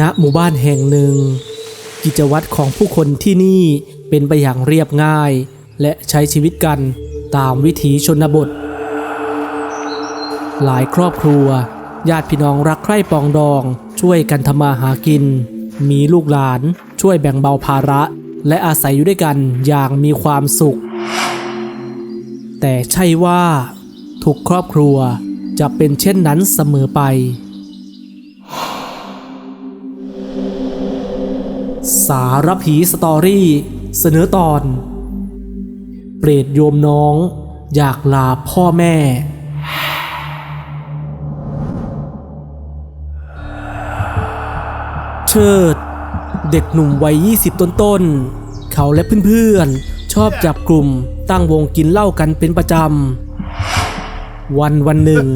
ณหมู่บ้านแห่งหนึ่ง กิจวัตรของผู้คนที่นี่เป็นไปอย่างเรียบง่าย และใช้ชีวิตกันตามวิถีชนบท หลายครอบครัว ญาติพี่น้องรักใคร่ปองดอง ช่วยกันทำมาหากิน มีลูกหลานช่วยแบ่งเบาภาระ และอาศัยอยู่ด้วยกันอย่างมีความสุข แต่ใช่ว่า ทุกครอบครัวจะเป็นเช่นนั้นเสมอไป สารผีสตอรี่ เสนอตอน เปรตโยมน้อง อยากลาพ่อแม่ เชิด เด็กหนุ่มวัย 20 ต้นๆเขาและเพื่อนๆ ชอบจับกลุ่มตั้งวงกินเหล้ากันเป็นประจำ วันวันหนึ่ง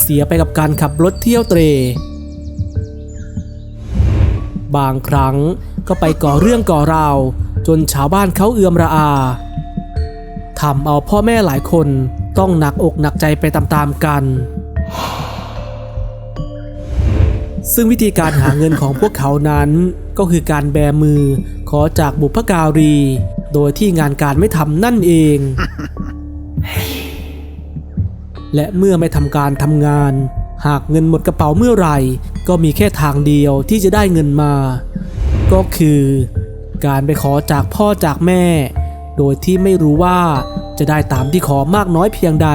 เสียไปกับการขับรถเที่ยวเตรบางครั้ง ก็ไปก่อเรื่องก่อราว จนชาวบ้านเขาเอือมระอาทำเอาพ่อแม่หลายคนต้องหนักอกหนักใจไปตามๆกัน ซึ่งวิธีการหาเงินของพวกเขานั้น ก็คือการแบมือขอจากบุพการี โดยที่งานการไม่ทำนั่นเอง และเมื่อไม่ทำการทำงาน หากเงินหมดกระเป๋าเมื่อไหร่ ก็มีแค่ทางเดียวที่จะได้เงินมา ก็คือการไปขอจากพ่อจากแม่ โดยที่ไม่รู้ว่าจะได้ตามที่ขอมากน้อยเพียงใด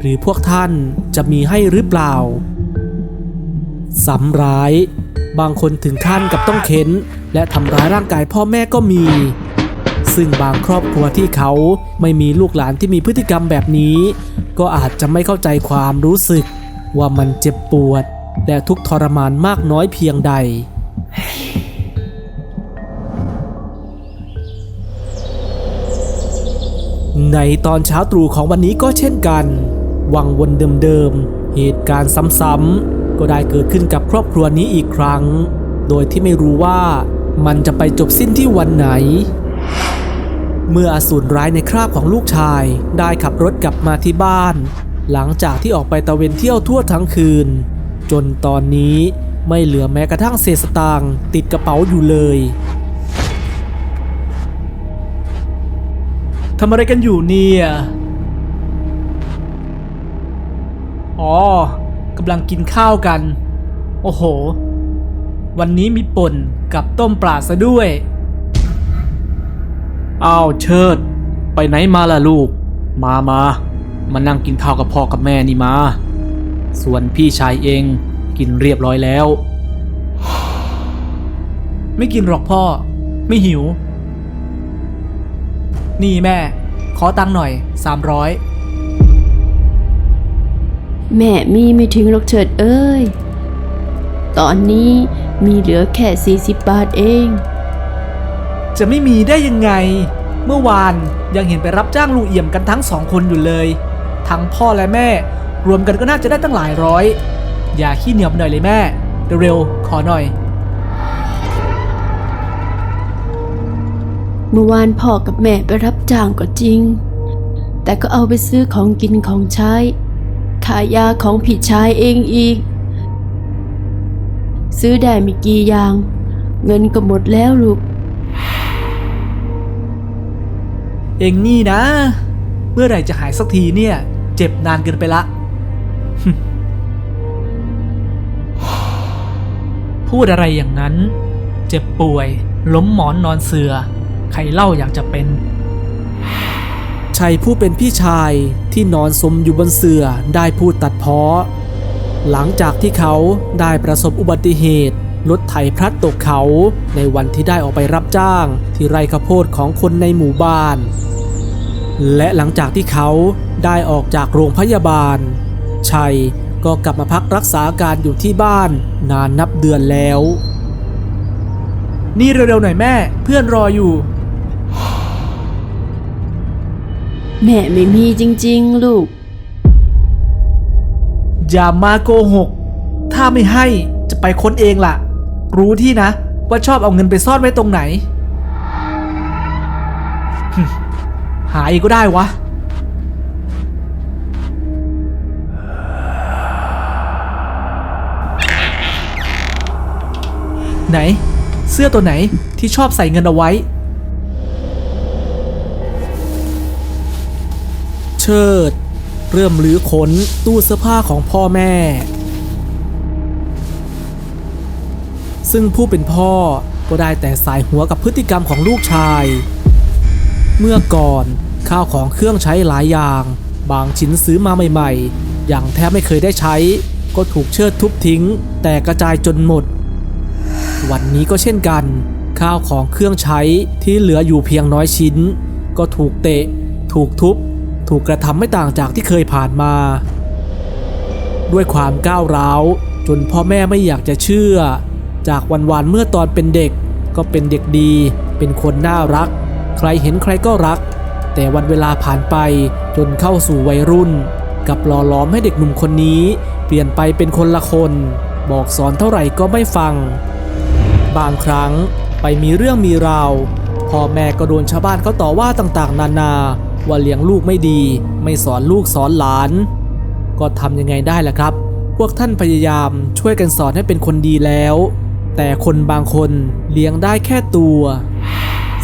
หรือพวกท่านจะมีให้หรือเปล่าสำร้าย บางคนถึงขั้นกับต้องเข็น และทำร้ายร่างกายพ่อแม่ก็มี ซึ่งบางครอบครัวที่เขาไม่มีลูกหลานที่มีพฤติกรรมแบบนี้ ก็อาจจะไม่เข้าใจความรู้สึก ว่ามันเจ็บปวด และทุกทรมานมากน้อยเพียงใด ในตอนเช้าตรู่ของวันนี้ก็เช่นกัน วังวนเดิมๆ เหตุการณ์ซ้ำๆ ก็ได้เกิดขึ้นกับครอบครัวนี้อีกครั้ง โดยที่ไม่รู้ว่ามันจะไปจบสิ้นที่วันไหน เมื่ออสูรร้ายในคราบของลูกชายได้ขับรถกลับมาที่บ้าน หลังจากที่ออกไปตะเวนเที่ยวทั่วทั้งคืน จนตอนนี้ไม่เหลือแม้กระทั่งเศษสตางค์ติดกระเป๋าอยู่เลยำอะไรกันอยู่เนี่ย อ๋อกำลังกินข้าวกัน โอ้โห วันนี้มีป่นกับต้มปลาซะด้วย อ้าวเชิด ไปไหนมาล่ะลูก มามา มานั่งกินข้าวกับพ่อกับแม่นี่มา ส่วนพี่ชายเองกินเรียบร้อยแล้ว ไม่กินหรอกพ่อ ไม่หิว นี่แม่ ขอตังค์หน่อย 300 แม่มีไม่ถึงหรอกเฉิดเอ้ย ตอนนี้มีเหลือแค่ 40 บาทเอง จะไม่มีได้ยังไง เมื่อวานยังเห็นไปรับจ้างลุงเอี่ยมกันทั้งสองคนอยู่เลย ทั้งพ่อและแม่ รวมกันก็น่าจะได้ตั้งหลายร้อย อย่าขี้เหนียวไปหน่อยเลยแม่ เร็วๆขอหน่อย เมื่อวานพ่อกับแม่ไปรับจ้างก็จริง แต่ก็เอาไปซื้อของกินของใช้ขายยาของผิดชายเองอีก ซื้อได้ไม่กี่อย่าง เงินก็หมดแล้วลูก เองนี่นะ เมื่อไหร่จะหายสักทีเนี่ย เจ็บนานเกินไปละ พูดอะไรอย่างนั้น เจ็บป่วย ล้มหมอนนอนเสือ ใครเล่าอยากจะเป็นชัยผู้เป็นพี่ชายที่นอนสมอยู่บนเสื่อได้พูดตัดเพ้อ หลังจากที่เขาได้ประสบอุบัติเหตุรถไถพลัดตกเขาในวันที่ได้ออกไปรับจ้างที่ไร่ข้าวโพดของคนในหมู่บ้าน และหลังจากที่เขาได้ออกจากโรงพยาบาล ชัยก็กลับมาพักรักษาการอยู่ที่บ้านนานนับเดือนแล้ว นี่เร็วๆหน่อยแม่เพื่อนรออยู่ แม่ไม่มีจริงๆ ลูก อย่ามาโกหก ถ้าไม่ให้จะไปค้นเองล่ะ รู้ที่นะ ว่าชอบเอาเงินไปซ่อนไว้ตรงไหนหึหาอีกก็ได้วะ ไหน เสื้อตัวไหนที่ชอบใส่เงินเอาไว้ เชิด เริ่มลื้อค้นตู้เสื้อผ้าของพ่อแม่ ซึ่งผู้เป็นพ่อก็ได้แต่สายหัวกับพฤติกรรมของลูกชาย เมื่อก่อนข้าวของเครื่องใช้หลายอย่าง บางชิ้นซื้อมาใหม่ๆ อย่างแทบไม่เคยได้ใช้ ก็ถูกเชิดทุบทิ้ง แต่กระจายจนหมด วันนี้ก็เช่นกัน ข้าวของเครื่องใช้ที่เหลืออยู่เพียงน้อยชิ้น ก็ถูกเตะ ถูกทุบ ถูกกระทำไม่ต่างจากที่เคยผ่านมา ด้วยความก้าวร้าวจนพ่อแม่ไม่อยากจะเชื่อ จากวันๆเมื่อตอนเป็นเด็ก ก็เป็นเด็กดี เป็นคนน่ารัก ใครเห็นใครก็รัก แต่วันเวลาผ่านไปจนเข้าสู่วัยรุ่น กับหล่อหลอมให้เด็กหนุ่มคนนี้ เปลี่ยนไปเป็นคนละคน บอกสอนเท่าไหร่ก็ไม่ฟัง บางครั้งไปมีเรื่องมีราวพ่อแม่ก็โดนชาวบ้านเขาต่อว่าต่างๆ นานา ว่าเลี้ยงลูกไม่ดี ไม่สอนลูกสอนหลาน ก็ทำยังไงได้ล่ะครับ พวกท่านพยายามช่วยกันสอนให้เป็นคนดีแล้ว แต่คนบางคนเลี้ยงได้แค่ตัว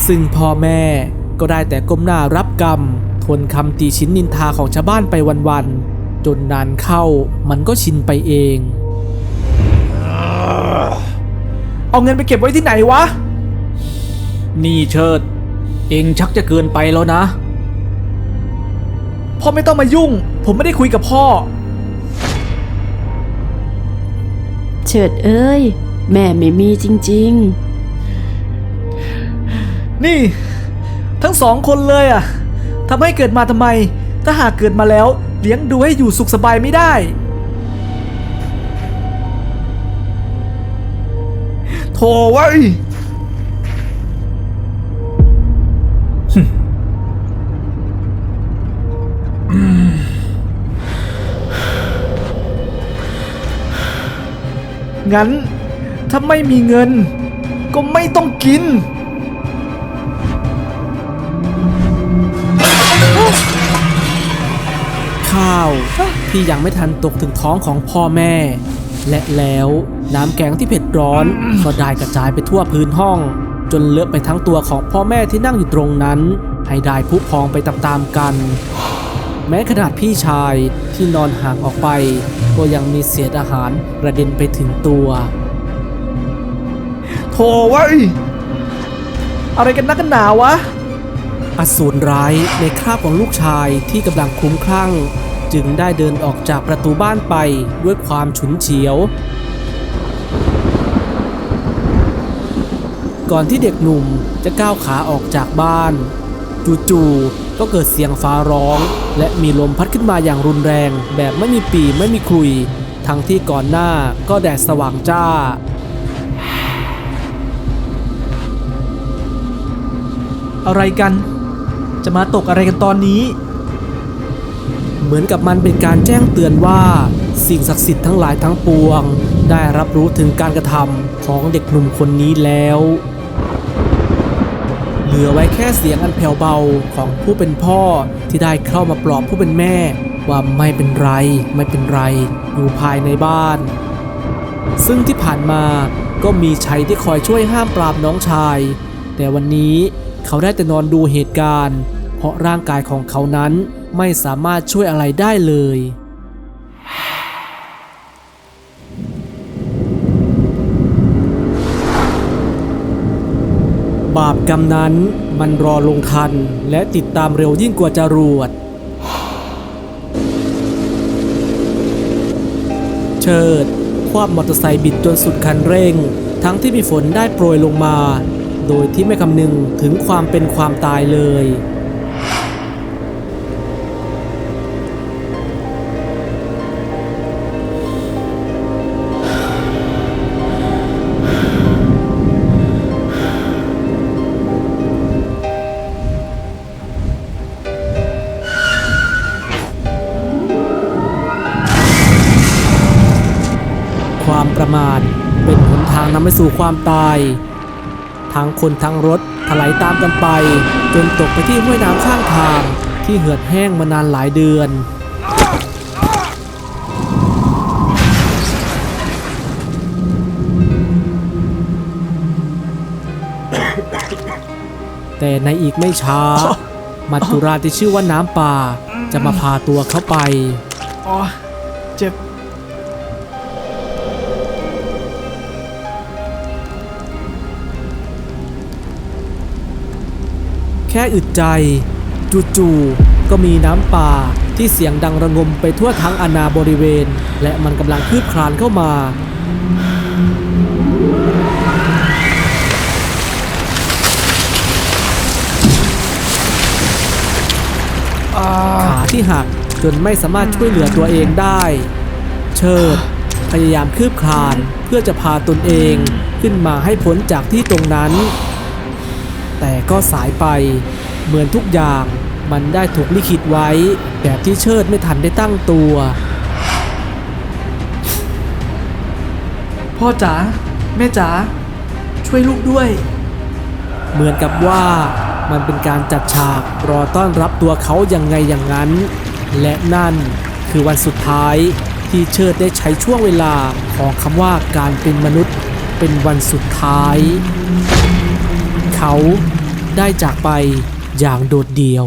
ซึ่งพ่อแม่ก็ได้แต่ก้มหน้ารับกรรม ทนคำตีชิ้นนินทาของชาวบ้านไปวันๆจนนานเข้ามันก็ชินไปเอง เอาเงินไปเก็บไว้ที่ไหนวะ นี่เชิด เองชักจะเกินไปแล้วนะ พ่อไม่ต้องมายุ่ง ผมไม่ได้คุยกับพ่อ เฉิดเอ้ย แม่ไม่มีจริง นี่ ทั้งสองคนเลยอะทำให้เกิดมาทำไม ถ้าหากเกิดมาแล้ว เลี้ยงดูให้อยู่สุขสบายไม่ได้โธ่ไว้ย งั้น ถ้าไม่มีเงิน ก็ไม่ต้องกิน ข้าวที่ยังไม่ทันตกถึงท้องของพ่อแม่ และแล้วน้ำแกงที่เผ็ดร้อนก็ได้กระจายไปทั่วพื้นห้อง จนเลอะไปทั้งตัวของพ่อแม่ที่นั่งอยู่ตรงนั้น ให้ได้พุพองไปตามๆกัน แม้ขนาดพี่ชายที่นอนห่างออกไป ก็ยังมีเศษอาหารกระเด็นไปถึงตัวโธ่ไว้ยอะไรกันนักกันหนาวะ อสูรร้ายในคราบของลูกชายที่กำลังคลุ้มคลั่ง จึงได้เดินออกจากประตูบ้านไปด้วยความฉุนเฉียว ก่อนที่เด็กหนุ่มจะก้าวขาออกจากบ้าน จู่ๆ ก็เกิดเสียงฟ้าร้อง และมีลมพัดขึ้นมาอย่างรุนแรง แบบไม่มีปีไม่มีคลุย ทั้งที่ก่อนหน้าก็แดดสว่างจ้าอะไรกัน จะมาตกอะไรกันตอนนี้ เหมือนกับมันเป็นการแจ้งเตือนว่า สิ่งศักดิ์สิทธิ์ทั้งหลายทั้งปวง ได้รับรู้ถึงการกระทำของเด็กหนุ่มคนนี้แล้ว เหลือไว้แค่เสียงอันแผ่วเบาของผู้เป็นพ่อที่ได้เข้ามาปลอบผู้เป็นแม่ ว่าไม่เป็นไร ไม่เป็นไร อยู่ภายในบ้าน ซึ่งที่ผ่านมาก็มีชัยที่คอยช่วยห้ามปรามน้องชาย แต่วันนี้เขาได้แต่นอนดูเหตุการณ์ เพราะร่างกายของเขานั้นไม่สามารถช่วยอะไรได้เลย กำนั้นมันรอลงทันและติดตามเร็วยิ่งกว่าจรวด เชิด คว้ามอเตอร์ไซค์บิดจนสุดคันเร่ง ทั้งที่มีฝนได้โปรยลงมา โดยที่ไม่คำนึงถึงความเป็นความตายเลยำไปสู่ความตาย ทั้งคนทั้งรถถลายตามกันไป จนตกไปที่ห้วยน้ำข้างทางที่เหือดแห้งมานานหลายเดือน แต่ในอีกไม่ช้า มัตุราที่ชื่อว่าน้ำป่าจะมาพาตัวเข้าไป อ๋อ เจ็บ แค่อึดใจ จู่ๆก็มีน้ำป่าที่เสียงดังระงมไปทั่วทั้งอาณาบริเวณ และมันกำลังคืบคลานเข้ามา ขาที่หักจนไม่สามารถช่วยเหลือตัวเองได้ เชิด พยายามคืบคลานเพื่อจะพาตนเองขึ้นมาให้พ้นจากที่ตรงนั้น แต่ก็สายไป เหมือนทุกอย่างมันได้ถูกลิขิตไว้ แบบที่เชิดไม่ทันได้ตั้งตัว พ่อจ๋าแม่จ๋าช่วยลูกด้วย เหมือนกับว่ามันเป็นการจัดฉากรอต้อนรับตัวเขาอย่างไงอย่างนั้น และนั่นคือวันสุดท้ายที่เชิดได้ใช้ช่วงเวลาของคำว่าการเป็นมนุษย์เป็นวันสุดท้าย เขาได้จากไปอย่างโดดเดี่ยว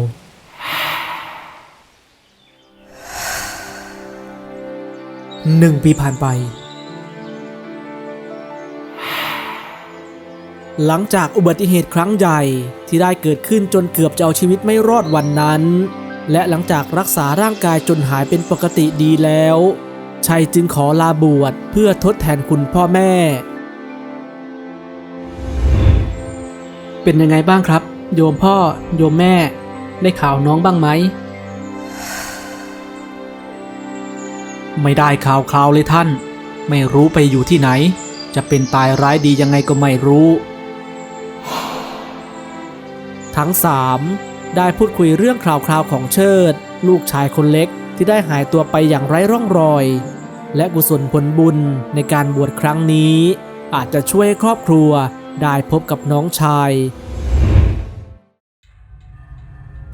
หนึ่งปีผ่านไป หลังจากอุบัติเหตุครั้งใหญ่ที่ได้เกิดขึ้นจนเกือบจะเอาชีวิตไม่รอดวันนั้น และหลังจากรักษาร่างกายจนหายเป็นปกติดีแล้ว ชัยจึงขอลาบวชเพื่อทดแทนคุณพ่อแม่ เป็นยังไงบ้างครับ โยมพ่อ โยมแม่ ได้ข่าวน้องบ้างไหม ไม่ได้ข่าวคราวเลยท่าน ไม่รู้ไปอยู่ที่ไหน จะเป็นตายร้ายดียังไงก็ไม่รู้ ทั้งสามได้พูดคุยเรื่องคราวๆของเชิด ลูกชายคนเล็กที่ได้หายตัวไปอย่างไร้ร่องรอย และกุศลผลบุญในการบวชครั้งนี้ อาจจะช่วยครอบครัว ได้พบกับน้องชาย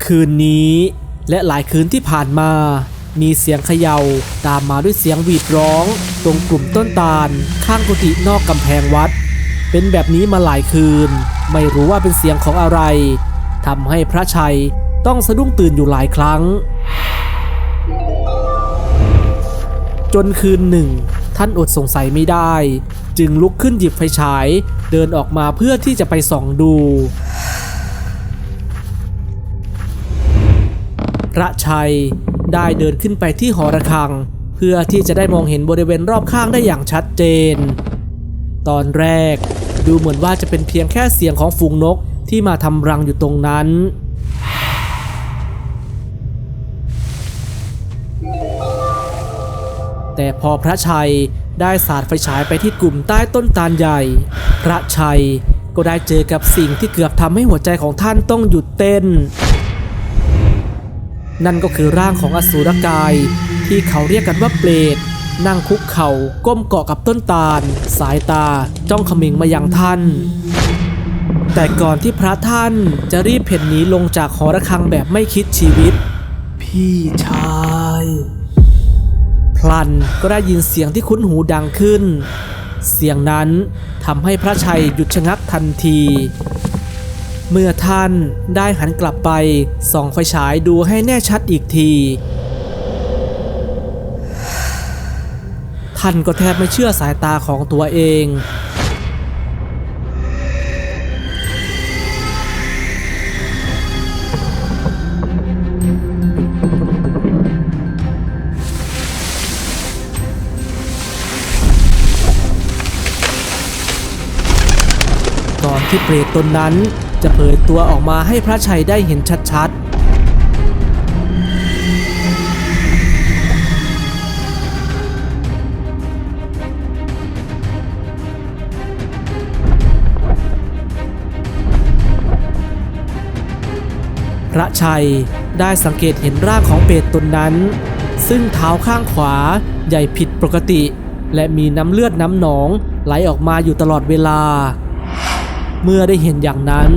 คืนนี้และหลายคืนที่ผ่านมา มีเสียงเขย่าตามมาด้วยเสียงหวีดร้อง ตรงกลุ่มต้นตาล ข้างกุฏินอกกำแพงวัด เป็นแบบนี้มาหลายคืน ไม่รู้ว่าเป็นเสียงของอะไรทำให้พระชัยต้องสะดุ้งตื่นอยู่หลายครั้ง จนคืนหนึ่ง ท่านอดสงสัยไม่ได้ จึงลุกขึ้นหยิบไฟฉาย เดินออกมาเพื่อที่จะไปส่องดู พระชัยได้เดินขึ้นไปที่หอระฆัง เพื่อที่จะได้มองเห็นบริเวณรอบข้างได้อย่างชัดเจน ตอนแรกดูเหมือนว่าจะเป็นเพียงแค่เสียงของฝูงนกที่มาทำรังอยู่ตรงนั้น แต่พอพระชัยได้สาดไฟฉายไปที่กลุ่มใต้ต้นตาลใหญ่ พระชัยก็ได้เจอกับสิ่งที่เกือบทำให้หัวใจของท่านต้องหยุดเต้น นั่นก็คือร่างของอสูรกาย ที่เขาเรียกกันว่าเปรตนั่งคุกเข่าก้มเกาะกับต้นตาล สายตาจ้องขมิงมายังท่าน แต่ก่อนที่พระท่านจะรีบเพ่นหนีลงจากหอระฆังแบบไม่คิดชีวิต พี่ชาย พลันก็ได้ยินเสียงที่คุ้นหูดังขึ้น เสียงนั้นทำให้พระชัยหยุดชะงักทันที เมื่อท่านได้หันกลับไปส่องไฟฉายดูให้แน่ชัดอีกที ท่านก็แทบไม่เชื่อสายตาของตัวเอง ที่เปรตตนนั้นจะเผยตัวออกมาให้พระชัยได้เห็นชัดๆพระชัยได้สังเกตเห็นร่างของเปรตตนนั้น ซึ่งเท้าข้างขวาใหญ่ผิดปกติ และมีน้ำเลือดน้ำหนองไหลออกมาอยู่ตลอดเวลา เมื่อได้เห็นอย่างนั้น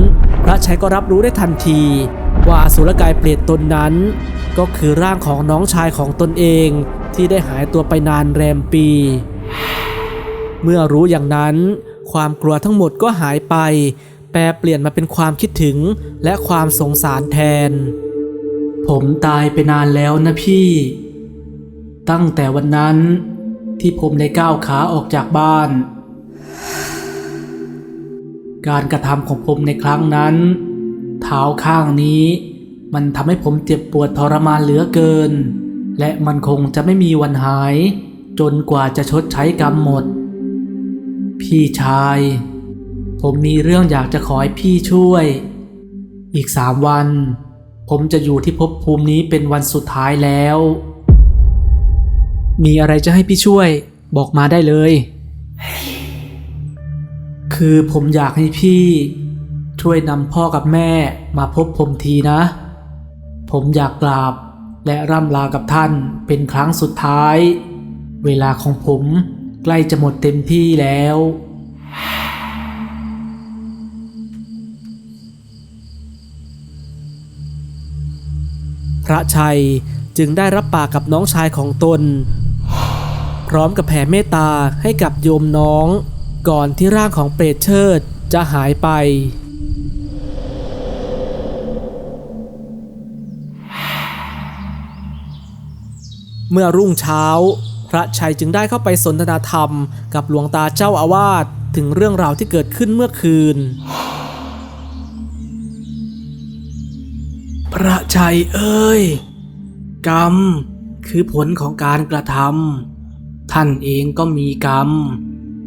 พระชัยก็รับรู้ได้ทันที ว่าอสุรกายเปรตตนนั้น ก็คือร่างของน้องชายของตนเองที่ได้หายตัวไปนานแรมปี เมื่อรู้อย่างนั้น ความกลัวทั้งหมดก็หายไป แปลเปลี่ยนมาเป็นความคิดถึงและความสงสารแทน ผมตายไปนานแล้วนะพี่ ตั้งแต่วันนั้นที่ผมได้ก้าวขาออกจากบ้าน การกระทำของผมในครั้งนั้น เท้าข้างนี้ มันทำให้ผมเจ็บปวดทรมานเหลือเกิน และมันคงจะไม่มีวันหาย จนกว่าจะชดใช้กรรมหมด พี่ชาย ผมมีเรื่องอยากจะขอให้พี่ช่วย อีกสามวัน ผมจะอยู่ที่ภพภูมินี้เป็นวันสุดท้ายแล้ว มีอะไรจะให้พี่ช่วย บอกมาได้เลย คือผมอยากให้พี่ ช่วยนำพ่อกับแม่มาพบผมทีนะ ผมอยากกราบและร่ำลากับท่านเป็นครั้งสุดท้าย เวลาของผมใกล้จะหมดเต็มที่แล้ว พระชัยจึงได้รับปากกับน้องชายของตน พร้อมกับแผ่เมตตาให้กับโยมน้อง ก่อนที่ร่างของเปรตเชิดจะหายไป เมื่อรุ่งเช้า พระชัยจึงได้เข้าไปสนทนาธรรมกับหลวงตาเจ้าอาวาสถึงเรื่องราวที่เกิดขึ้นเมื่อคืน พระชัยเอ้ย กรรมคือผลของการกระทำท่านเองก็มีกรรม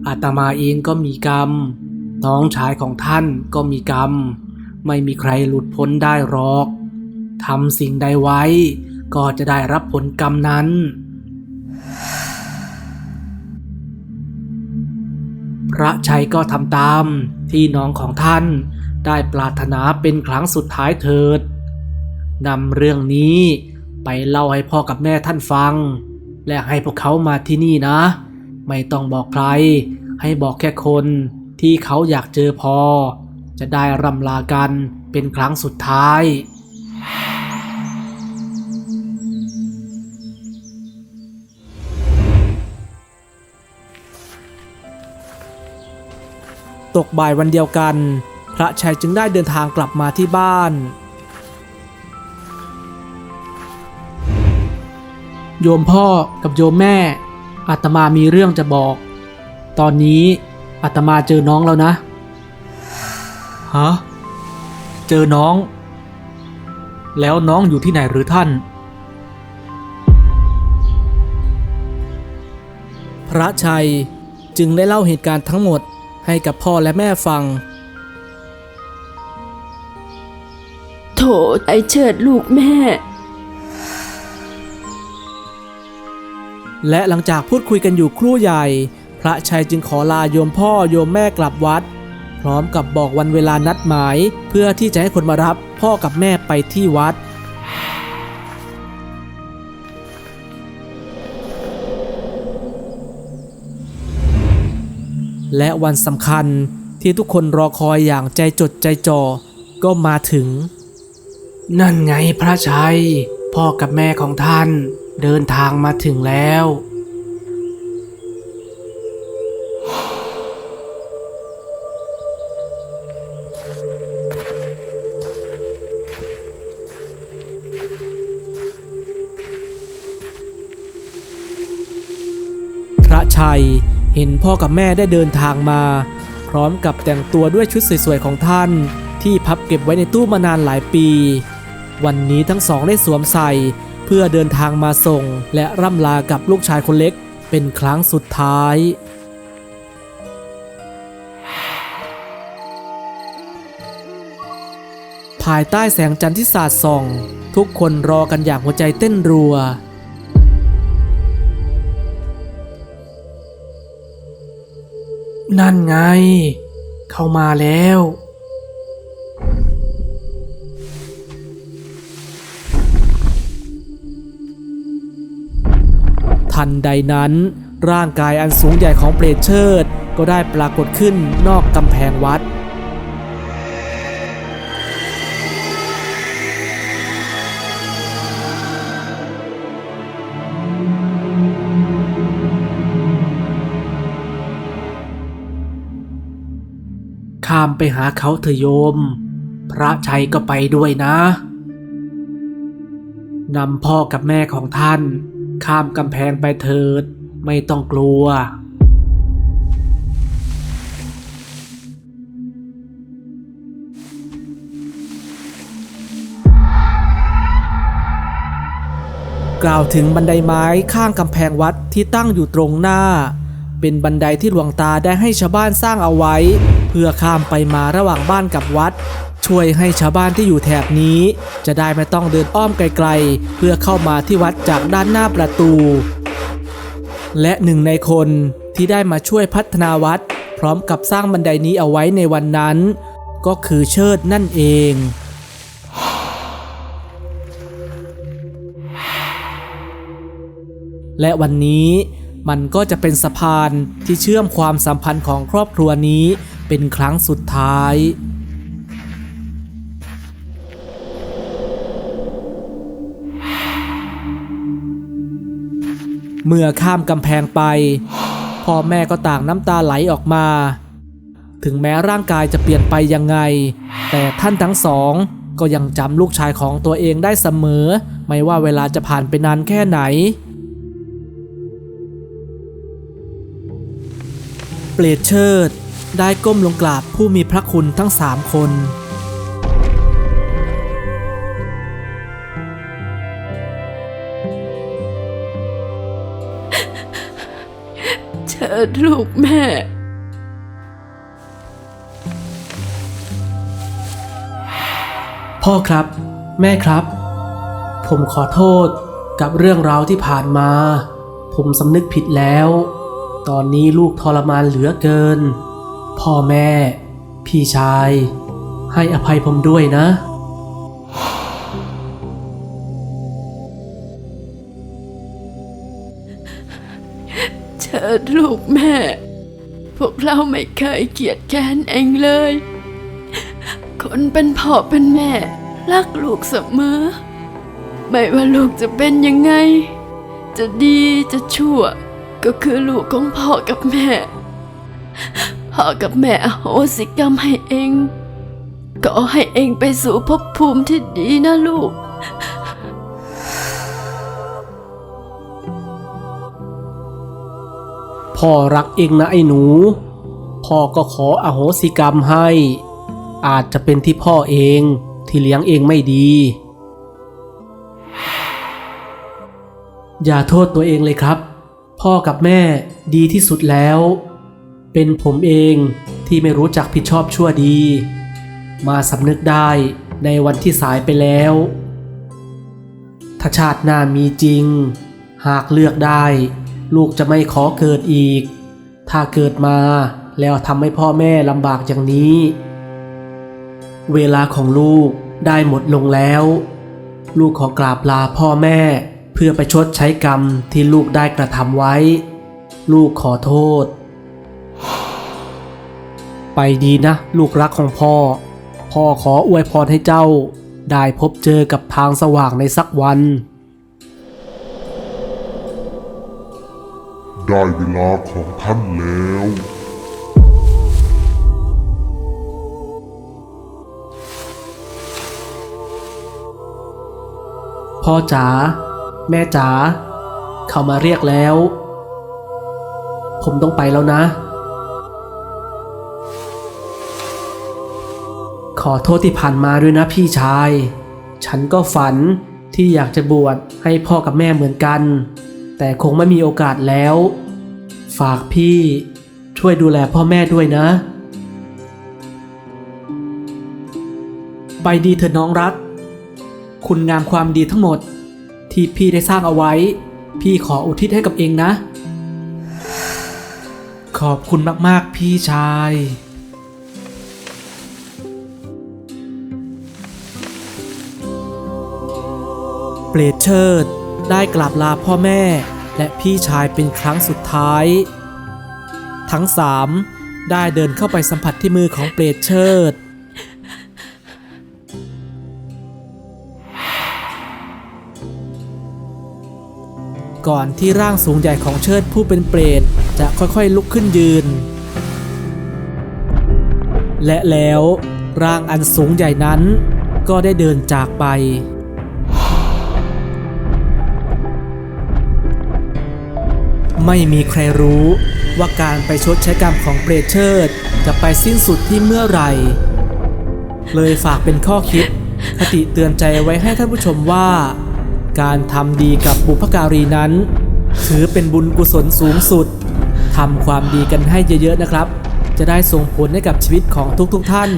อาตมาเองก็มีกรรม น้องชายของท่านก็มีกรรม ไม่มีใครหลุดพ้นได้หรอกทำสิ่งใดไว้ ก็จะได้รับผลกรรมนั้น พระชัยก็ทำตามที่น้องของท่านได้ปรารถนาเป็นครั้งสุดท้ายเถิดนำเรื่องนี้ไปเล่าให้พ่อกับแม่ท่านฟัง และให้พวกเขามาที่นี่นะ ไม่ต้องบอกใคร ให้บอกแค่คนที่เขาอยากเจอพอ จะได้รำลากันเป็นครั้งสุดท้าย ตกบ่ายวันเดียวกัน พระชัยจึงได้เดินทางกลับมาที่บ้านโยมพ่อกับโยมแม่ อาตมามีเรื่องจะบอก ตอนนี้อาตมาเจอน้องแล้วนะ ฮะ เจอน้อง แล้วน้องอยู่ที่ไหนหรือท่าน พระชัยจึงได้เล่าเหตุการณ์ทั้งหมดให้กับพ่อและแม่ฟัง โถไอเชิดลูกแม่ และหลังจากพูดคุยกันอยู่ครู่ใหญ่ พระชัยจึงขอลาโยมพ่อโยมแม่กลับวัด พร้อมกับบอกวันเวลานัดหมาย เพื่อที่จะให้คนมารับพ่อกับแม่ไปที่วัดและวันสำคัญที่ทุกคนรอคอยอย่างใจจดใจจ่อก็มาถึง นั่นไงพระชัย พ่อกับแม่ของท่าน เดินทางมาถึงแล้ว พระชัยเห็นพ่อกับแม่ได้เดินทางมา พร้อมกับแต่งตัวด้วยชุดสวยๆของท่าน ที่พับเก็บไว้ในตู้มานานหลายปี วันนี้ทั้งสองได้สวมใส่ เพื่อเดินทางมาส่งและร่ำลากับลูกชายคนเล็กเป็นครั้งสุดท้ายภายใต้แสงจันทร์ที่สาดส่อง ทุกคนรอกันอย่างหัวใจเต้นรัว นั่นไง เข้ามาแล้ว ทันใดนั้น ร่างกายอันสูงใหญ่ของเปรตเชิด ก็ได้ปรากฏขึ้นนอกกำแพงวัดข้ามไปหาเขาเถอะโยม พระชัยก็ไปด้วยนะ นำพ่อกับแม่ของท่าน ข้ามกำแพงไปเถิด ไม่ต้องกลัว กล่าวถึงบันไดไม้ข้างกำแพงวัดที่ตั้งอยู่ตรงหน้า เป็นบันไดที่หลวงตาได้ให้ชาวบ้านสร้างเอาไว้ เพื่อข้ามไปมาระหว่างบ้านกับวัด ช่วยให้ชาวบ้านที่อยู่แถบนี้ จะได้ไม่ต้องเดินอ้อมไกลๆ เพื่อเข้ามาที่วัดจากด้านหน้าประตู และหนึ่งในคนที่ได้มาช่วยพัฒนาวัด พร้อมกับสร้างบันไดนี้เอาไว้ในวันนั้น ก็คือเชิดนั่นเองและวันนี้มันก็จะเป็นสะพานที่เชื่อมความสัมพันธ์ของครอบครัวนี้เป็นครั้งสุดท้าย เมื่อข้ามกำแพงไป พ่อแม่ก็ต่างน้ำตาไหลออกมา ถึงแม้ร่างกายจะเปลี่ยนไปยังไง แต่ท่านทั้งสองก็ยังจำลูกชายของตัวเองได้เสมอ ไม่ว่าเวลาจะผ่านไปนานแค่ไหน เปรตเชิดได้ก้มลงกราบผู้มีพระคุณทั้งสามคน ดลูกแม่ พ่อครับ แม่ครับ ผมขอโทษกับเรื่องราวที่ผ่านมา ผมสำนึกผิดแล้ว ตอนนี้ลูกทรมานเหลือเกิน พ่อแม่ พี่ชาย ให้อภัยผมด้วยนะ ดลูกแม่ พวกเราไม่เคยเกลียดแค้นเองเลย คนเป็นพ่อเป็นแม่ รักลูกเสมอ ไม่ว่าลูกจะเป็นยังไง จะดีจะชั่ว ก็คือลูกของพ่อกับแม่ พ่อกับแม่อโหสิกรรมให้เอง ก็ให้เองไปสู่ภพภูมิที่ดีนะลูก พ่อรักเองนะไอ้หนู พ่อก็ขออโหสิกรรมให้ อาจจะเป็นที่พ่อเองที่เลี้ยงเองไม่ดี อย่าโทษตัวเองเลยครับ พ่อกับแม่ดีที่สุดแล้ว เป็นผมเองที่ไม่รู้จักผิดชอบชั่วดี มาสำนึกได้ในวันที่สายไปแล้ว ถ้าชาติหน้ามีจริง หากเลือกได้ ลูกจะไม่ขอเกิดอีก ถ้าเกิดมาแล้วทำให้พ่อแม่ลำบากอย่างนี้ เวลาของลูกได้หมดลงแล้ว ลูกขอกราบลาพ่อแม่ เพื่อไปชดใช้กรรมที่ลูกได้กระทำไว้ ลูกขอโทษ ไปดีนะ ลูกรักของพ่อ พ่อขออวยพรให้เจ้า ได้พบเจอกับทางสว่างในสักวัน ได้เวลาของท่านแล้ว พ่อจ๋าแม่จ๋าเขามาเรียกแล้ว ผมต้องไปแล้วนะ ขอโทษที่ผ่านมาด้วยนะพี่ชาย ฉันก็ฝันที่อยากจะบวชให้พ่อกับแม่เหมือนกัน แต่คงไม่มีโอกาสแล้ว ฝากพี่ช่วยดูแลพ่อแม่ด้วยนะ ไปดีเถอะน้องรัก คุณงามความดีทั้งหมด ที่พี่ได้สร้างเอาไว้ พี่ขออุทิศให้กับเองนะ ขอบคุณมาก ๆ พี่ชายเปรตเชิด ได้กราบลาพ่อแม่และพี่ชายเป็นครั้งสุดท้าย ทั้งสามได้เดินเข้าไปสัมผัสที่มือของเปรตเชิด ก่อนที่ร่างสูงใหญ่ของเชิดผู้เป็นเปรตจะค่อยๆลุกขึ้นยืน และแล้วร่างอันสูงใหญ่นั้นก็ได้เดินจากไป ไม่มีใครรู้ว่าการไปชดใช้กรรมของเปรตเชิด จะไปสิ้นสุดที่เมื่อไหร่ เลยฝากเป็นข้อคิดคติเตือนใจไว้ให้ท่านผู้ชมว่า การทำดีกับบุพการีนั้น ถือเป็นบุญกุศลสูงสุดทำความดีกันให้เยอะๆนะครับ จะได้ส่งผลให้กับชีวิตของทุกๆท่าน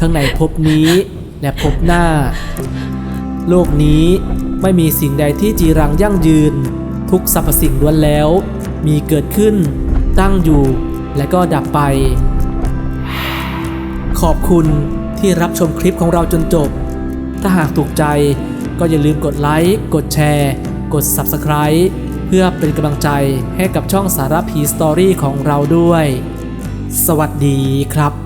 ทั้งในภพนี้และภพหน้า โลกนี้ไม่มีสิ่งใดที่จีรังยั่งยืน ทุกสรรพสิ่งล้วนแล้ว มีเกิดขึ้น ตั้งอยู่ และก็ดับไป ขอบคุณที่รับชมคลิปของเราจนจบ ถ้าหากถูกใจก็อย่าลืมกดไลค์ กดแชร์ กด Subscribe เพื่อเป็นกำลังใจให้กับช่องสารพีสตอรี่ของเราด้วย สวัสดีครับ